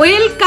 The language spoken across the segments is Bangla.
Welcome to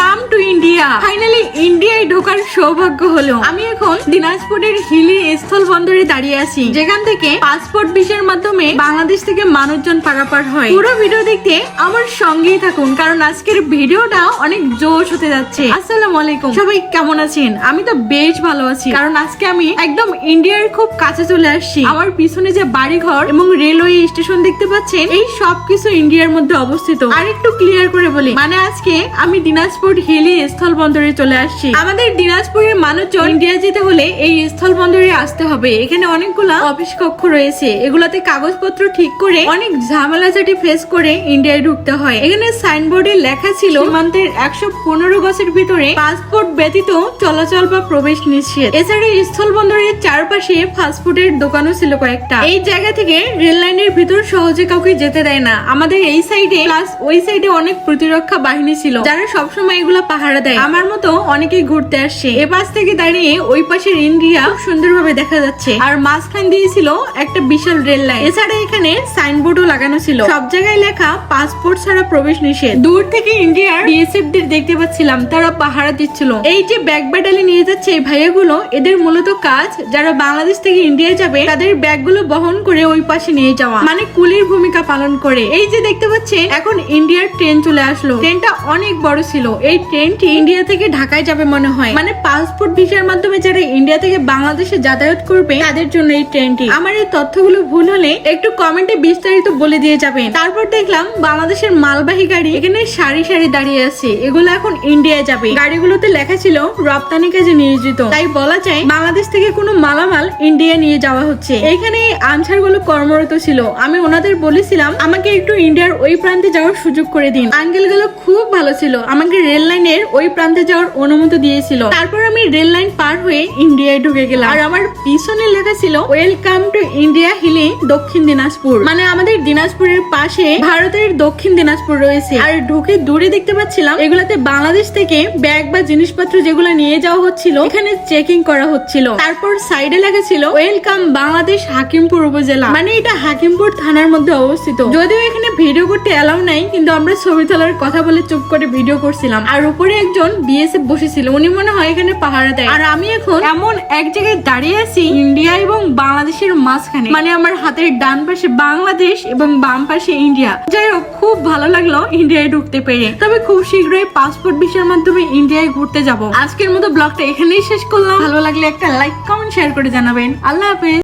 India. ফাইনালি ইন্ডিয়ায় ঢোকার সৌভাগ্য হলো। আমি এখন দিনাজপুরের হিলি স্থল বন্দরে দাঁড়িয়ে আছি। যেখান থেকে পাসপোর্ট ভিসার মাধ্যমে বাংলাদেশ থেকে মানুষজন পারাপার হয়। পুরো ভিডিও দেখতে আমার সঙ্গেই থাকুন কারণ আজকের ভিডিওটা অনেক জোশ হতে যাচ্ছে। আসসালামু আলাইকুম। সবাই কেমন আছেন? আমি তো বেশ ভালো আছি। কারণ আজকে আমি একদম ইন্ডিয়ার খুব কাছে চলে আসছি। আমার পিছনে যে বাড়িঘর এবং রেলওয়ে স্টেশন দেখতে পাচ্ছেন এই সবকিছু ইন্ডিয়ার মধ্যে অবস্থিত। আর একটু ক্লিয়ার করে বলি মানে আজকে আমি দিনাজপুর হিলি স্থল বন্দরে চলে আসছি। আমাদের দিনাজপুরের মানুষজন ইন্ডিয়া যেতে হলে এই স্থল বন্দরে আসতে হবে। এখানে অনেকগুলা অফিস কক্ষ রয়েছে। এগুলাতে কাগজপত্র ঠিক করে অনেক ঝামেলাঝাটি ফেস করে ইন্ডিয়ায় ঢুকতে হয়। এখানে সাইনবোর্ডে লেখা ছিল সীমান্তের একশো পনেরো গছের ভিতরে পাসপোর্ট ব্যতীত চলাচল বা প্রবেশ নিষেধ। এছাড়া স্থল বন্দরের চারপাশে ফাস্টফুডের দোকানও ছিল কয়েকটা। এই জায়গা থেকে রেল লাইনের ভিতর সহজে কাউকে যেতে দেয় না। আমাদের এই সাইডে প্লাস ওই সাইডে অনেক প্রতিরক্ষা বাহিনী ছিল যারা সবসময় এগুলা পাহারা দেয়। আমার মতো অনেকেই ঘুরতে আসছে। এ পাশ থেকে দাঁড়িয়ে ওই পাশের ইন্ডিয়া সুন্দরভাবে দেখা যাচ্ছে। আর মাঝখান দিয়ে ছিল একটা বিশাল রেল লাইন। এছাড়া এখানে সাইনবোর্ডও লাগানো ছিল। সব জায়গায় লেখা পাসপোর্ট ছাড়া প্রবেশ নিষেধ। দূর থেকে ইন্ডিয়ার বিএসএফ দের দেখতে পাচ্ছিলাম, তারা পাহারা দিচ্ছিল। এই যে ব্যাগ ব্যাটালি নিয়ে যাচ্ছে এই ভাইয়াগুলো, এদের মূলত কাজ, যারা বাংলাদেশ থেকে ইন্ডিয়া যাবে, তাদের ব্যাগগুলো বহন করে ওই পাশে নিয়ে যাওয়া মানে কুলির ভূমিকা পালন করে। এই যে দেখতে পাচ্ছেন, এখন ইন্ডিয়ার ট্রেন চলে আসলো। ট্রেনটা অনেক বড় ছিল। এই ট্রেনটি ইন্ডিয়া থেকে ঢাকায় যাবে মনে হয়। মানে পাসপোর্ট ভিসার মাধ্যমে যারা ইন্ডিয়া থেকে বাংলাদেশে যাতায়াত করবে, তাদের জন্য এই ট্রেনটি আমার এই তথ্যগুলো ভুল হলে একটু কমেন্টে বিস্তারিত বলে দিয়ে যাবেন। তারপর দেখলাম, বাংলাদেশের মালবাহী গাড়ি এখানে সারি সারি দাঁড়িয়ে আছে। এগুলো এখন ইন্ডিয়ায় যাবে। গাড়িগুলোতে লেখা ছিল, রপ্তানি কাজে নিয়োজিত। তাই বলা যায়, বাংলাদেশ থেকে কোনো মালামাল ইন্ডিয়া নিয়ে যাওয়া হচ্ছে। এখানে আনসারগুলো কর্মরত ছিল। আমি ওনাদের বলেছিলাম, আমাকে একটু ইন্ডিয়ার ওই প্রান্তে যাওয়ার সুযোগ করে দিন। আঙ্কেলগুলো খুব ভালো ছিল। আমাকে রেল লাইনের ওই প্রান্তে যাওয়ার অনুমতি দিয়েছিল। তারপর আমি রেল লাইন পার হয়ে ইন্ডিয়ায় ঢুকে গেলাম। আর আমার পিছনে লেখা ছিল ওয়েলকাম টু ইন্ডিয়া হিলি দক্ষিণ দিনাজপুর। মানে আমাদের দিনাজপুরের পাশে ভারতের দক্ষিণ দিনাজপুর রয়েছে। আর ঢুকে দূরে দেখতে পাচ্ছিলাম, এগুলাতে বাংলাদেশ থেকে ব্যাগ বা জিনিসপত্র যেগুলো নিয়ে যাওয়া হচ্ছিল, এখানে চেকিং করা হচ্ছিল। তারপর সাইডে লেখা ছিল ওয়েলকাম বাংলাদেশ হাকিমপুর উপজেলা। মানে এটা হাকিমপুর থানার মধ্যে অবস্থিত। যদিও এখানে ভিডিও করতে অ্যালাউ নাই, কিন্তু আমরা ছবি তোলার কথা বলে চুপ করে ভিডিও করছিলাম। আর উপরে একজন বিএসএফ বসেছিল, উনি মনে হয় এখানে পাহারা দেয়। আর আমি এখন এমন এক জায়গায় দাঁড়িয়ে আছি, ইন্ডিয়া এবং বাংলাদেশের মাঝখানে। মানে আমার হাতের ডান পাশে বাংলাদেশ এবং বাম পাশে ইন্ডিয়া। যাই হোক, খুব ভালো লাগল ইন্ডিয়ায় ঢুকতে পেরে। তবে খুব শীঘ্রই পাসপোর্ট ভিসার মাধ্যমে ইন্ডিয়ায় ঘুরতে যাব। আজকের মতো ব্লগটা এখানেই শেষ করলাম। ভালো লাগলে একটা লাইক কমেন্ট শেয়ার করে জানাবেন। আল্লাহ হাফেজ।